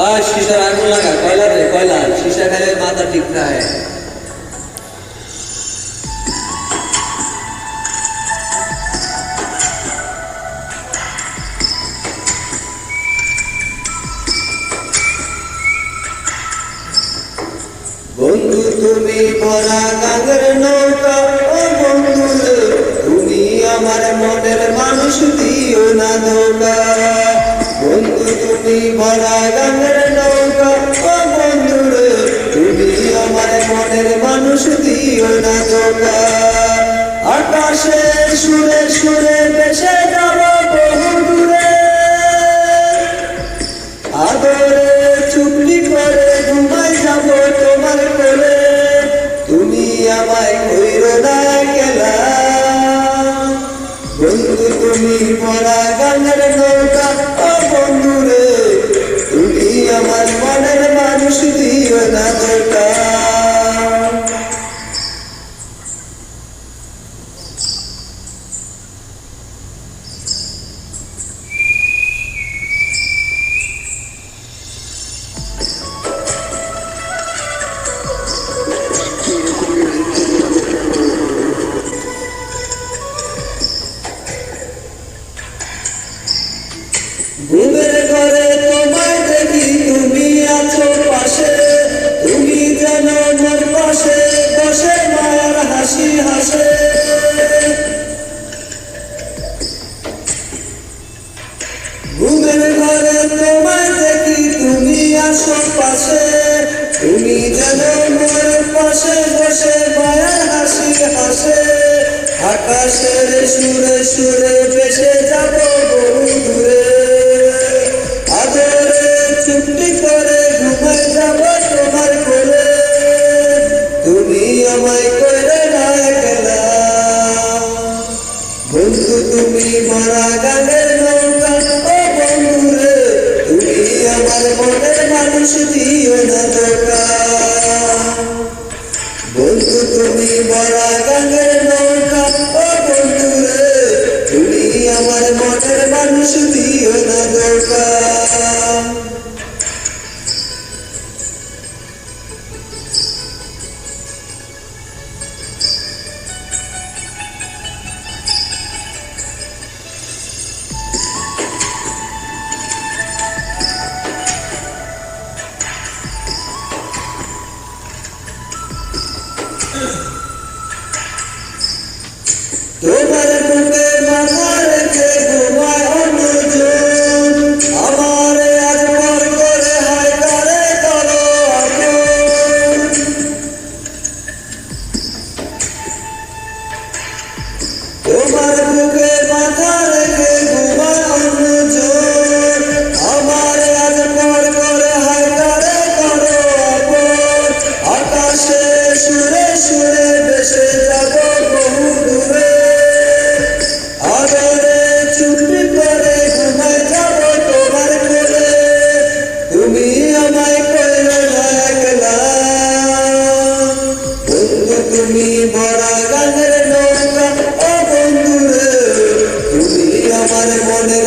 আর সীসার আগুন লাগা কয়লা রে, কয়লা সীসা খেলে মাথা ঠিক রাখে বন্ধু, তুমি পরা কাগর নৌকা, ও বন্ধু, তুমি আমার মনের মানুষ, দিও না নৌকা। তুমি ভরা গাঙ্গের নৌকা। ও বন্ধু রে, তুমি আমার মনের মানুষ দিও না ধোকা আকাশে সুরে সুরে বেসে যাব বহু দূরে আদরে চুপলি করে ঘুমাই যাব তোমার কোলে। তুমি আমায় কইর না গেলা বন্ধু তুমি পড়া গানের নৌকা। আমার মনের মানুষ দিও না ধোকা আকাশের সুরে সুরে বেসে যাব বহু দূরে আদরে চুপটি করে ঘুমাই যাব তোমার কোলে। তুমি আমায় করে না গেলা বন্ধু, তুমি মারা গানের তুমি বড় গানের নৌকা Ugh! আমার মনে